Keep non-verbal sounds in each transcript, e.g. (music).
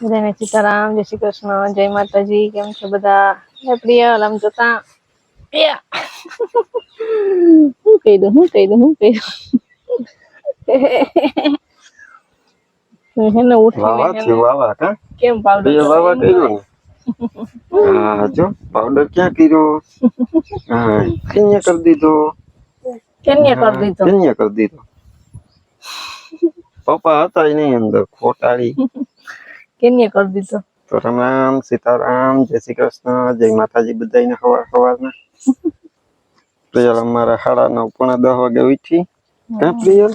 બધાને સીતારામ જય શ્રી કૃષ્ણ જય માતાજી કેમ છે બધા? હે પ્રિય આમ જોતા? યા. હું કહી દઉં હું કહી દઉં હું કહી દઉં. હેને વાવા ઉઠીને થયું વાવા કા કેમ પાવડર બે વાવા કર્યું ને? હા જો પાવડર ક્યાં કર્યો? હા કન્યા કરી દીધો. કેને કરી દીધો. કન્યા કરી દીધો. પપ્પા હતા ય નહીં અંદર ખોટાડી કેને કરી દીધો? તો રામ રામ સીતારામ જય શ્રી કૃષ્ણ જય માતાજી બધાને હવાર હવારના. પ્રિયલ અમારા સાડા નવ પોણા દસ વાગે ઉઠી. ક્યાં પ્રિયલ?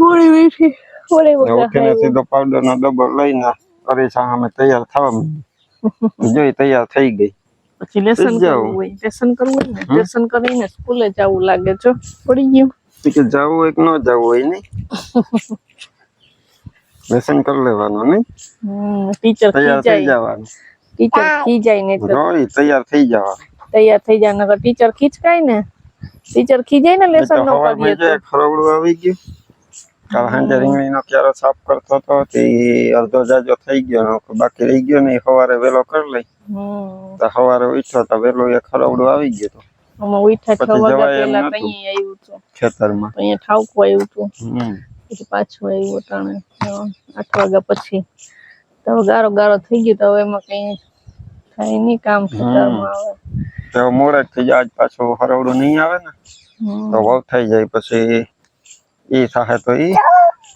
ગોળી ને ઉઠીને સીધો પાવડર નો ડબ્બો લઈને અરીસા સામે તૈયાર થવા માંડી જોઈ તૈયાર થઈ ગઈ. પછી લેસન. કરવું હોય. લેસન કરવું હોય ને? લેસન કરીને સ્કૂલે જવું લાગે છો પડી ગયું. કે જવું હોય કે ન જવું હોય નહીં લેસન કરી લેવાનું નહીં. હમ ટીચર તૈયાર થઈ જવાનું. ટીચર ખીજાય ને જોઈ તૈયાર થઈ જવાનું. તૈયાર થઈ જાય નકર ટીચર ખીચકાય ને. ટીચર ખીજાય ને લેસન નો કરીએ તો. જે ખરવડું આવી ગયું. કાલ સાંજે રીંગણીનો ક્યારો સાફ કરતો હતો તે અડધો જાજો થઈ ગયો ને બાકી રહી ગયો ને સવારે વેલો કરી લઈ. હમ. તો સવારે ઉઠ્યો તો વેલો એ ખરવડું આવી ગયો તો. અમે ઉઠ્યા છ પછી વાગ્યા પહેલા. કઈ આવ્યું હતું ખેતરમાં. તો અહીંયા ઠાવકું આવ્યું હતું. પછી પાછું આવ્યું અટાણે. હા, આઠ વાગ્યા પછી. તો હવે ગારો ગારો થઈ ગયો તો હવે એમાં કઈ થાય નહીં કામ ખેતરમાં આવે. તો મોડે જ થઈ જાય. આજ પાછું હરવડું નહીં આવે ને? હમ. તો વહુ થઈ જાય પછી ઈ થાય તો ઈ.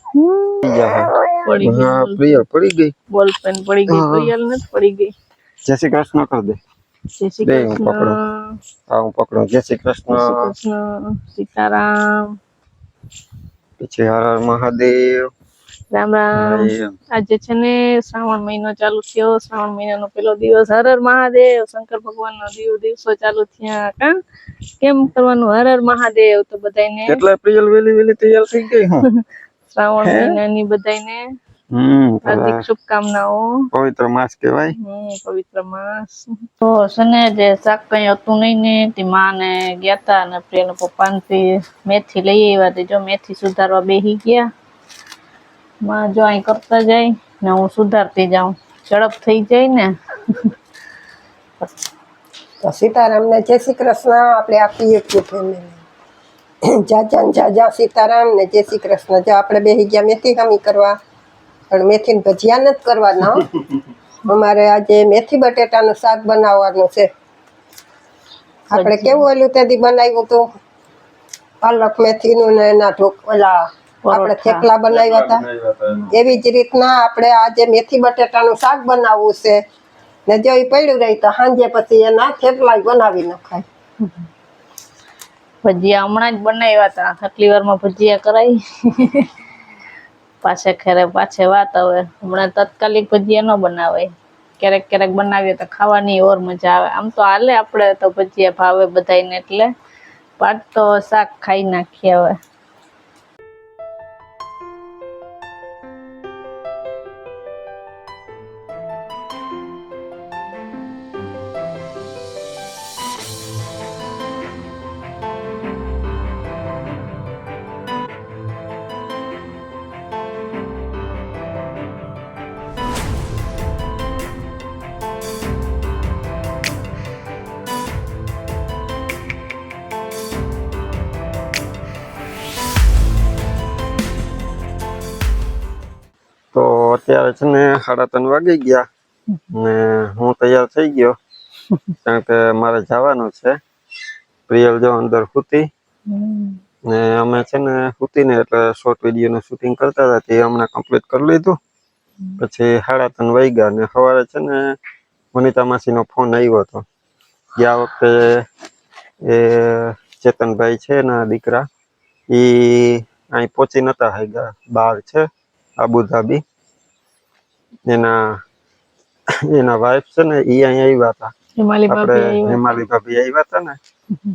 હમ. થઈ જાય. પડી ગઈ હા પ્રિય પડી ગઈ. બોલ પેન પડી ગઈ. હા. પ્રિયલ નથી પડી ગઈ. જય શ્રી કૃષ્ણ કરી દે. જય શ્રી બે હું કૃષ્ણ. પકડું. હા હું પકડું. જય શ્રી જય શ્રી કૃષ્ણ કૃષ્ણ. સીતારામ. પછી હર હર મહાદેવ. રામ રામ. આજે છે ને શ્રાવણ મહિનો ચાલુ થયો શ્રાવણ મહિનાનો પેલો દિવસ હર હર મહાદેવ. શંકર ભગવાનનો દીવ દિવ દિવસો ચાલુ થયા કા? કેમ કરવાનું? હર હર મહાદેવ તો બધાને કેટલા પ્રિયલ વેલી વેલી તૈયાર થઈ ગઈ હું. (laughs) શ્રાવણ મહિનાની બધાને હાર્દિક શુભકામનાઓ. પવિત્ર માસ કહેવાય. પવિત્ર માસ. તો સને જે શાક કઈ હતું નહીં ને તે માં ને ગયા તા અને પ્રિયના પપ્પાને મેથી લઈ આવ્યા તે જો મેથી સુધારવા બેહી ગયા. માં જો અહીં કરતા જાય ને હું સુધારતી જાઉં. ઝડપ થઈ જાય ને. તો સીતારામને જય શ્રી કૃષ્ણ આપણે આપીએ છીએ ફેમિલી જાજા ને જાજા સીતારામ ને જય શ્રી કૃષ્ણ. જો આપણે બેસી ગયા મેથી હમી કરવા. પણ મેથીને ભજીયા નથી કરવાના. (laughs) અમારે આજે મેથી બટેટાનું શાક બનાવવાનું છે. આપણે કેવું ઓલું તેથી બનાવ્યું હતું? પાલક મેથીનું ને એના ઢોક ઓલા આપણે થેપલા બનાવ્યા હતા. એવી જ રીતના આપણે આજે મેથી બટેટાનું શાક બનાવવું છે. ને જો એ પડ્યું રહી તો સાંજે પછી એના થેપલા બનાવી નખાય. ભજીયા હમણાં જ બનાવ્યા હતા. આટલી વારમાં ભજીયા કરાઈ. પાછે ખેરે પાછે વાત હવે હમણાં તાત્કાલિક ભજીયા ન બનાવાય ક્યારેક ક્યારેક બનાવીએ તો ખાવાની ઓર મજા આવે. આમ તો હાલે આપણે તો ભજીયા ભાવે બધાને એટલે. પાટ તો શાક ખાઈ નાખીએ હવે. અત્યારે છે ને સાડા ત્રણ વાગી ગયા ને હું તૈયાર થઈ ગયો. (laughs) કારણ કે મારે જવાનું છે. પ્રિયલ જો અંદર સૂતી ને અમે છે ને સૂતી ને એટલે શોર્ટ વીડિયો નું શૂટિંગ કરતા હતા તે હમણાં કમ્પ્લીટ કરી લીધું. પછી સાડા ત્રણ વાગ્યા ને સવારે છે ને વનિતા માસીનો ફોન આવ્યો હતો. ગયા વખતે એ ચેતનભાઈ છે ને દીકરા એ અહીં પહોંચી નતા ગયા બહાર છે આબુધાબી. એના એના વાઈફ છે ને એ અહીંયા આવ્યા હતા. હિમાલી ભાભી આવ્યા હિમાલી ભાભી આવ્યા હતા ને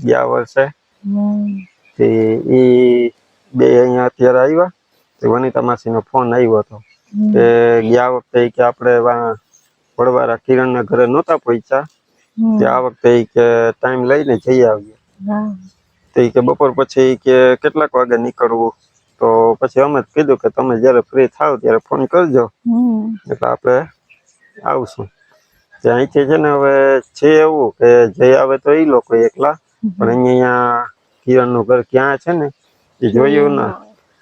ગયા વર્ષે. તે એ બે અહીંયા અત્યારે આવ્યા. તે વનિતા માસીનો ફોન આવ્યો હતો. કે ગયા વખતે કે આપણે વડવારા કિરણના ઘરે નહોતા પહોંચ્યા તે આ વખતે કે ટાઈમ લઈને જઈ આવીએ. તે કે બપોર પછી કે કેટલાક વાગે નીકળવું. તો પછી અમે કીધું કે તમે જ્યારે ફ્રી થાવ ત્યારે ફોન કરજો. એટલે આપણે આવશું. અહીંથી છે ને હવે છે એવું કે જઈ આવે તો એ લોકો એકલા. પણ અહીંયા કિરણનું ઘર ક્યાં છે ને? એ જોયું ના.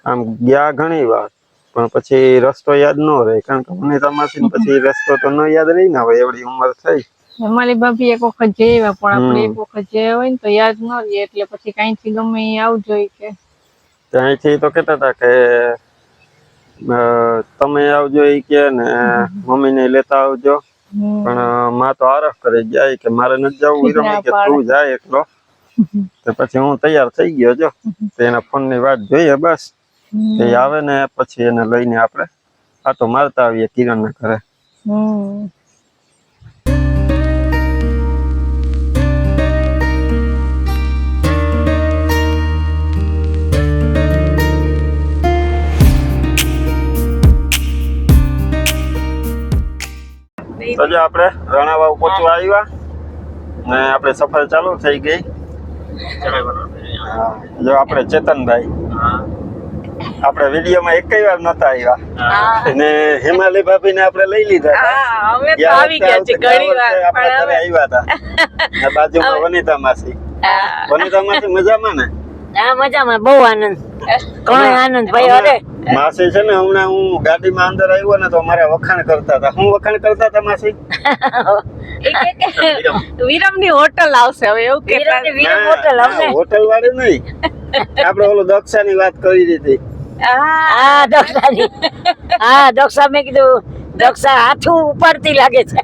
આમ ગયા ઘણી વાર. પણ પછી રસ્તો યાદ ન રહે. કારણ કે મને તમારી પછી રસ્તો તો ન યાદ રહી ને હવે એવડી ઉંમર થઈ. મારી ભાભી એક વખત જઈ પણ આપણે એક વખત જઈ હોય ને તો યાદ ન રહે. એટલે પછી કાંઈથી ગમે એ આવજો ઈ ત્યાંથી તો કહેતા હતા કે તમે આવજો એ કે ને મમ્મીને લેતા આવજો. પણ માં તો આરફ કરી જાય કે મારે નથી જવું હીરો કે ના તું જાય એકલો. તો પછી હું તૈયાર થઈ ગયો જો. તો એના ફોનની વાત જોઈએ બસ. એ આવે ને પછી એને લઈને આપણે. આટો મારતા આવીએ કિરણ ના ઘરે તો જો આપણે રણાવાવ પહોંચવા આવ્યા ને આપણે સફર ચાલુ થઈ ગઈ. જો આપણે ચેતનભાઈ. આપણે વિડીયોમાં એક વાર નતા આવ્યા. ને હિમાલય ભાભી ને આપણે લઈ લીધા હતા. હા અમે તો આવી ગયા છે ઘણી વાર આપણા ઘરે આવ્યા હતા. બાજુમાં વનિતા માસી. વનિતા માસી મજામાં ને? હા મજામાં બહુ આનંદ. ઘણો આનંદ ભાઈ અરે માસી છે ને હમણાં હું ગાડીમાં અંદર આવ્યો ને તો મારા વખાણ કરતા હતા. હું વખાણ કરતા હતા માસી? (laughs) વિરમ. કે હોટલ આવશે હવે એવું કે વિરમ હોટલ આવશે હોટલ વાળી નહીં. (laughs) આપણે ઓલું દક્ષાની વાત કરી દીધી. હા. દક્ષાની. હા દક્ષા મેં કીધું દક્ષા હાથું ઉપાડતી લાગે છે.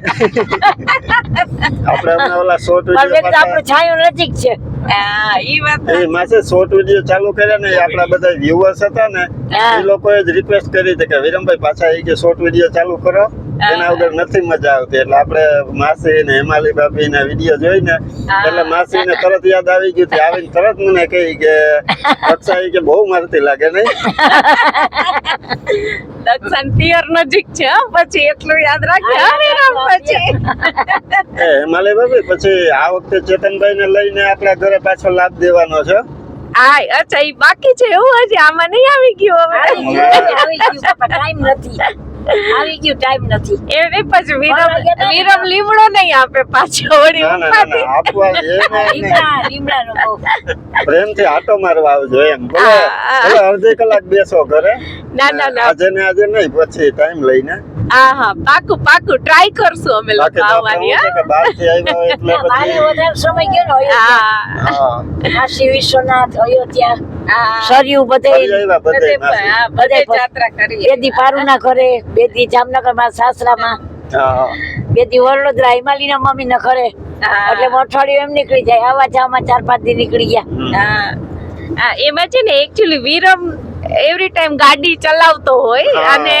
આપણે હમણાં ઓલા શોર્ટ વીડિયો આપણું છાયો નજીક છે. હા ઈ વાત એ માસે શોર્ટ વીડિયો ચાલુ કર્યા ને આપણા બધા વ્યુઅર્સ હતા ને એ લોકોએ જ રિક્વેસ્ટ કરી હતી કે વિરમભાઈ પાછા એ કે શોર્ટ વીડિયો ચાલુ કરો. એના વગર નથી મજા આવતી. એટલે આપણે માસી ને હેમાલી ભાભી ના વીડિયો જોઈને એટલે માસી ને તરત યાદ આવી ગયું આવીને તરત મને કહી કે અચ્છા કે બહુ મારતી લાગે નહીં? (laughs) દક્ષિણ પિયર નજીક છે હો, પછી એટલું યાદ રાખજે પછી. એ હેમાલી ભાભી પછી આ વખતે ચેતનભાઈ ને લઈને આપણા ઘરે પાછો લાભ દેવાનો છે. હા અચ્છા એ બાકી છે એવું હજી આમાં નહીં આવી ગયું હવે? આવી ગયું ટાઈમ નથી. આવી ગયું ટાઈમ નથી. એ પછી વિરમ વિરમ લીમડો નહીં આપે પાછો વળી લીમડાનો પ્રેમથી આટો મારવા આવજો એમ. બોલો હા. અડધી કલાક બેસો ઘરે. ના ના ના. આજે ને આજે નહીં પછી ટાઈમ લઈને. હા હા પાકું પાકું ટ્રાય કરશું અમે લોકો આવવાની હા. બહારથી આવ્યા એટલે મારે પછી વધારે સમય ગયો હા. હા. કાશી વિશ્વનાથ અયોધ્યા. સરયુ બધે બધે બધે કરી જાત્રા કરીએ. બેદી પારુના ઘરે બેદી જામનગરમાં સાસરામાં. બે બેદી વડોદરા હિમાલીના મમ્મી ના ઘરે એટલે અઠવાડિયું એમ નીકળી જાય. આવા જવામાં ચાર પાંચ દી નીકળી ગયા. હા. હા, એમાં છે ને એકચ્યુઅલી વિરમ એવરી ટાઈમ ગાડી ચલાવતો હોય અને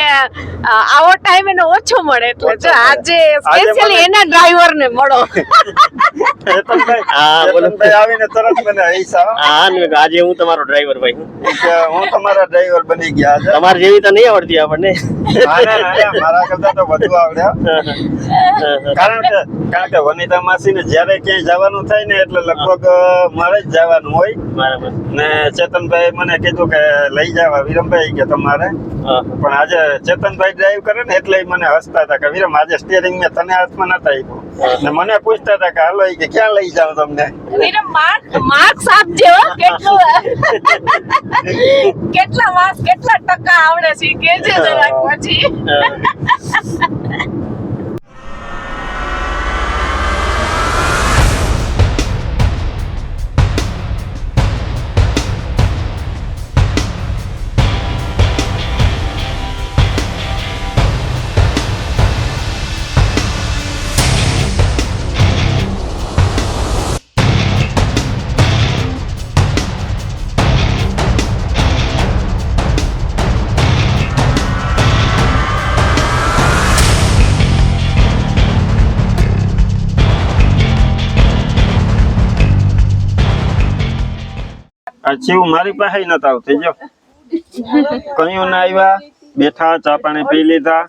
આવો ટાઈમ એને ઓછો મળે. એટલે આજે સ્પેશિયલી એના ડ્રાઈવર ને મળો. (laughs) ચેતનભાઈ હા, બોલો. આવીને તરત મને હૈસા હા. ને આજે હું તમારો ડ્રાઈવર ભાઈ હું તમારા ડ્રાઈવર બની ગયા છે. તમારે જેવી તો નહીં આવડતી આપણને. ના, ના, ના, ના, મારા કરતા તો વધુ આવડ્યા કારણ કે કારણ કે વનિતા માસી ને જયારે ક્યાંય જવાનું થાય ને એટલે લગભગ મારે જ જવાનું હોય. બરાબર. ને ચેતનભાઈ મને કીધું કે લઈ જવા વિરમભાઈ કે તમારે. પણ આજે ચેતનભાઈ ડ્રાઈવ કરે ને એટલે મને હસતા હતા કે વિરમ આજે સ્ટેરિંગ મેં તને હાથમાં નતા આપ્યું. ને મને પૂછતા હતા કે હાલો કે ક્યાં લઈ જાવ તમને? વિરમ માર્ક માર્ક્સ આપજો કેટલો કેટલું માર્ક્સ કેટલા ટકા આવડે છે કેજે જરાક પછી. આ શિવ મારી પાસે નતા આવતી. જો કયું ના આવ્યા? બેઠા ચા પાણી પી લીધા.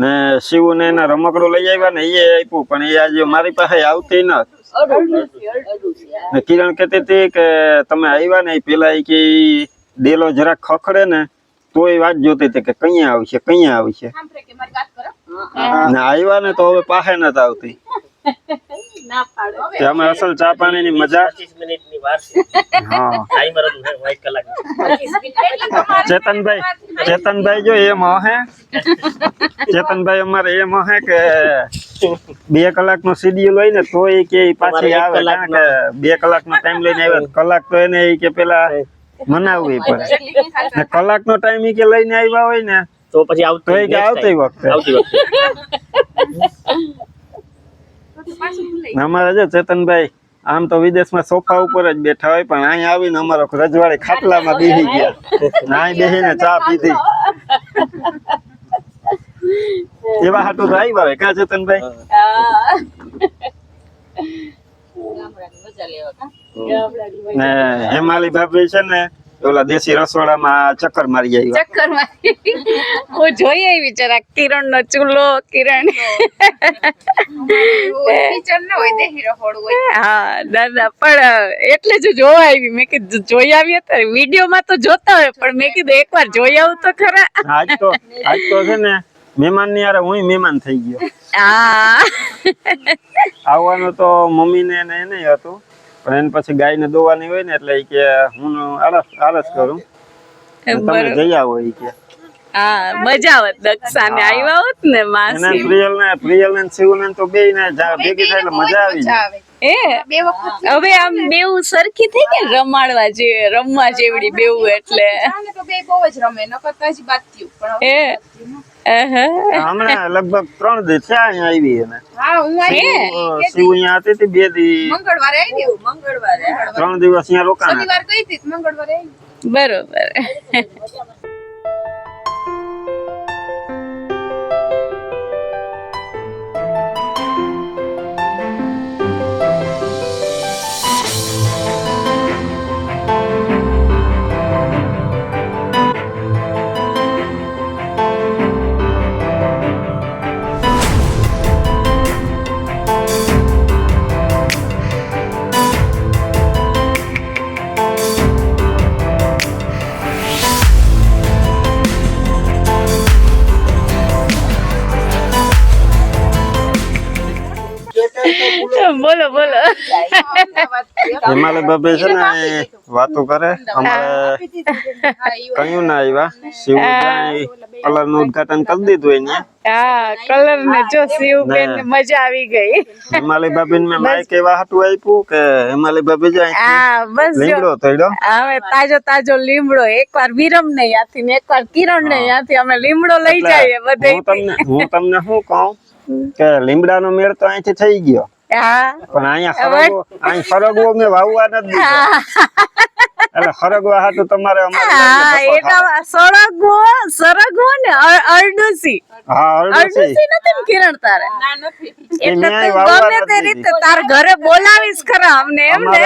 ને શિવ ને એના રમકડું લઈ આવ્યા ને એ આપ્યું પણ એ આજે મારી પાસે આવતી ન ને કિરણ કહેતી હતી કે તમે આવ્યા ને એ પેલા કે ડેલો જરાક ખખડે ને તોય વાત જોતી હતી કે કઈ આવશે કઈ આવશે? ને આવ્યા ને તો હવે પાસે નથી આવતી. તે અમે અસલ ચા મજા? મિનિટની વાર છે. હા. ટાઈમર હતું હે, એક કલાક. ચેતનભાઈ ચેતનભાઈ જો એમ હે ચેતનભાઈ અમારે એમ હે કે બે કલાક નો શેડ્યુલ હોય ને તો એ કે પાછી આવે કારણ કે બે કલાક નો ટાઈમ લઈને આવે તો કલાક તો એને કે પેલા મનાવવી પડે. ને કલાક નો ટાઈમ કે લઈને આવ્યા હોય ને તો પછી આવતું આવતી વખતે. આવતી વખતે. ને (laughs) અમારે જો ચેતનભાઈ આમ તો વિદેશમાં સોફા ઉપર જ બેઠા હોય પણ અહીંયા આવીને અમારો રજવાડે ખાટલામાં બેસી ગયા. અહીં બેસીને ચા પીધી. એવા હાટુ તો હોય કા ચેતનભાઈ? ને હેમાલી ભાભી છે ને ઓલા દેશી રસોડામાં ચક્કર મારી આવ્યા. ચક્કર મારી. હું જોઈ આવી જરા કિરણ. નો ચૂલો કિરણ હા દાદા પણ એટલે જ જોવા આવી. મેં કીધું જોઈ આવી હતા વિડીયોમાં તો જોતા હોય પણ મેં કીધું એકવાર જોઈ આવું તો ખરા. આજ તો આજ તો છે ને મહેમાનની યાર હું મહેમાન થઈ ગયો. હા. આવવાનું તો મમ્મી ને એને હતું. પણ એને પછી ગાય ને દોવાની હોય ને એટલે કે હું આળસ આળસ કરું. તમે જઈ આવો એ કે. હા મજા આવત દક્ષા ને આવ્યા હોત ને માસી. પ્રિયલ ને પ્રિયલ ને શિવ ને તો બે ને ભેગી થાય એટલે મજા આવી જાય. એ હવે આમ બેવું સરખી થઈ કે રમાડવા જે રમવા જેવડી બેવું એટલે. તો બે બહુ જ રમે નકર તો હજી બાદ થયું એ. હમણાં લગભગ ત્રણ દી થયા અહીંયા આવી એને. હા હું આવી શિવ અહીંયા હતી તી બે દી. મંગળવારે આવી મંગળવારે ત્રણ દિવસ અહીંયા રોકાણ. શનિવાર ગઈ હતી? મંગળવારે આવી બરોબર. હિમાલય બાબે છે ને વાતો કરે. અમારે કયું ના આવ્યા શિવ કલરનું ઉદઘાટન કરી દીધું એને? હા કલર ને જો શિવબેન મજા આવી ગઈ. હિમાલય બાબી ને માઇક એવા હાટું આપ્યું કે હિમાલય બાબી જાય હા બસ લીમડો થયો હવે તાજો તાજો લીમડો. એકવાર વિરમ ને યાથી ને એકવાર કિરણ ને ત્યાંથી અમે લીમડો લઈ જઈએ બધે હું તમને હું તમને શું કહું કે લીમડાનો મેળ તો અહીંથી થઈ ગયો. પણ અહીંયા સરગવો અહીં મેં વાવવા નથી એટલે સરગવા હાટું તમારે સરગવો સરગવો ને અર- અરડુસી. હા અરડુસી. નથી કિરણ તારે? એટલે ગમે તે રીતે તાર ઘરે બોલાવીશ ખરા અમને એમ ને.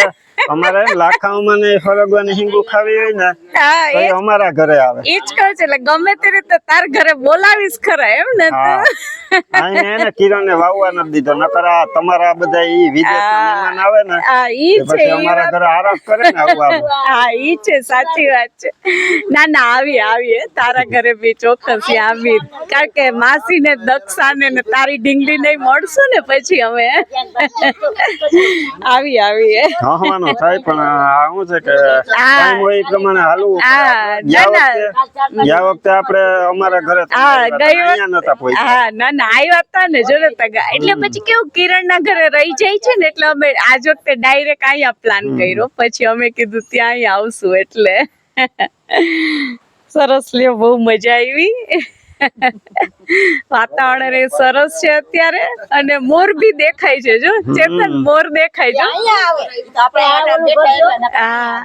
અમારે લાખાઓમાં ને ફરગવાની હિંગુ ખાવી હોય ને તો અમારા ઘરે આવે. એ જ કહે છે એટલે ગમે તે રીતે તાર ઘરે બોલાવીશ ખરા એમ ને અહીં એને કિરણ વાવવા નથી દીધો નકર આ તમારા બધા ઈ વિદેશના મહેમાન આવે ને હા ઈ છે અમારા ઘરે આરામ કરે ને આવું આવું. હા ઈ છે સાચી વાત છે. ના ના આવી આવી તારા ઘરે બી ચોક્કસ આવી કારણ કે માસી ને દક્ષા ને ને તારી ઢીંગલી નહીં મળશું ને પછી અમે. આવી આવી હે. હવાનું થાય પણ આ શું છે કે ટાઈમ હોય એ પ્રમાણે હાલવું હા, ગયા ના, વખતે આપણે અમારા ઘરે હા ના ના આવ્યા હતા ને જો તગા એટલે પછી કેવું કિરણ ના ઘરે રહી જાય છે ને એટલે અમે આજ વખતે ડાયરેક્ટ અહીંયા પ્લાન કર્યો. પછી અમે કીધું ત્યાં આવશું એટલે. (laughs) સરસ લ્યો બહુ મજા આવી. વાતાવરણ એ સરસ છે અત્યારે અને મોર બી દેખાય છે જો ચેતન મોર દેખાય છે. હા.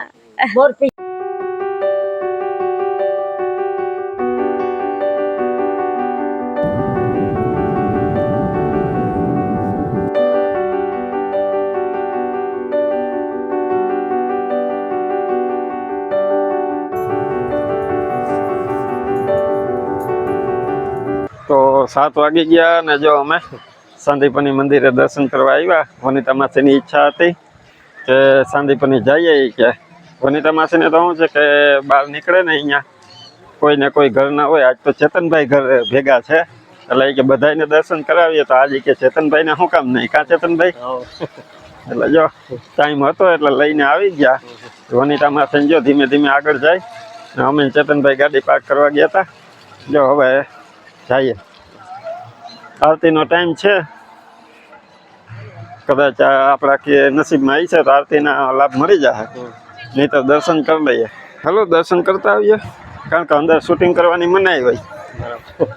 તો સાત વાગી ગયા અને જો અમે સાંદીપની મંદિરે દર્શન કરવા આવ્યા. વનિતા માસીની ઈચ્છા હતી કે સાંદીપની જઈએ કે. વનિતા માસીને તો શું છે કે બહાર નીકળે ને અહીંયા. કોઈ ઘર કોઈ ઘરના હોય. આજ તો ચેતનભાઈ ઘર ભેગા છે. એટલે કે બધાને દર્શન કરાવીએ તો આજે કે ચેતનભાઈને શું કામ નહીં? કાં ચેતનભાઈ? એટલે જો ટાઈમ હતો એટલે લઈને આવી ગયા. વનિતા માસીને જો ધીમે ધીમે આગળ જાય. ને અમે ચેતનભાઈ ગાડી પાર્ક કરવા ગયા હતા જો હવે જઈએ. આરતીનો ટાઈમ છે. કદાચ આપણા કે નસીબમાં આવી છે તો આરતીના લાભ મળી જાય નહીં તો દર્શન કરી લઈએ. હલો, દર્શન કરતા આવીએ. કારણ કે અંદર શૂટિંગ કરવાની મનાઈ હોય. તો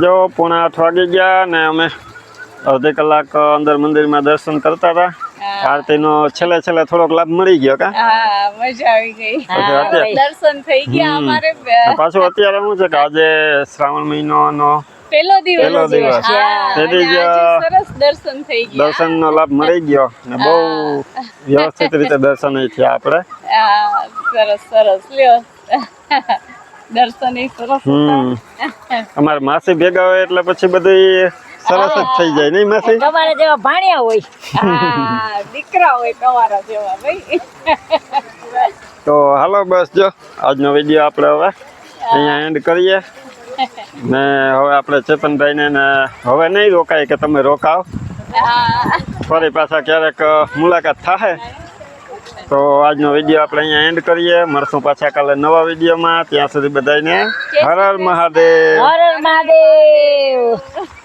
જો પોણા આઠ વાગી ગયા ને અમે અડધી કલાક અંદર મંદિરમાં દર્શન કરતા હતા. આરતીનો છેલ્લે છેલ્લે થોડોક લાભ મળી ગયો કા? મજા આવી ગઈ. પછી અત્યારે? દર્શન થઈ ગયા. અમારે પાછું અત્યારે શું છે કે આજે શ્રાવણ મહિનાનો પેલો દિવસ પહેલો દિવસ. તેથી જ સરસ દર્શન થઈ ગયા. દર્શનનો લાભ મળી ગયો ને બહુ વ્યવસ્થિત રીતે દર્શન થયા આપણે. સરસ સરસ. લ્યો. દર્શન એ સરસ હમ. અમારે માસી ભેગા હોય એટલે પછી બધી સરસ જ થઈ જાય નહીં માસી? તમારા જેવા ભાણ્યા હોય. દીકરા હોય તમારા જેવા ભાઈ. તો હાલો બસ જો આજનો વીડિયો આપણે હવે અહીંયા એન્ડ કરીએ. ને હવે આપણે ચેતનભાઈને ને હવે નહીં રોકાય કે તમે રોકાવ. ફરી પાછા ક્યારેક મુલાકાત થાય તો આજનો વીડિયો આપણે અહીંયા એન્ડ કરીએ. મળશું પાછા કાલે નવા વિડીયોમાં ત્યાં સુધી બધાને હર હર મહાદેવ. હર હર મહાદેવ.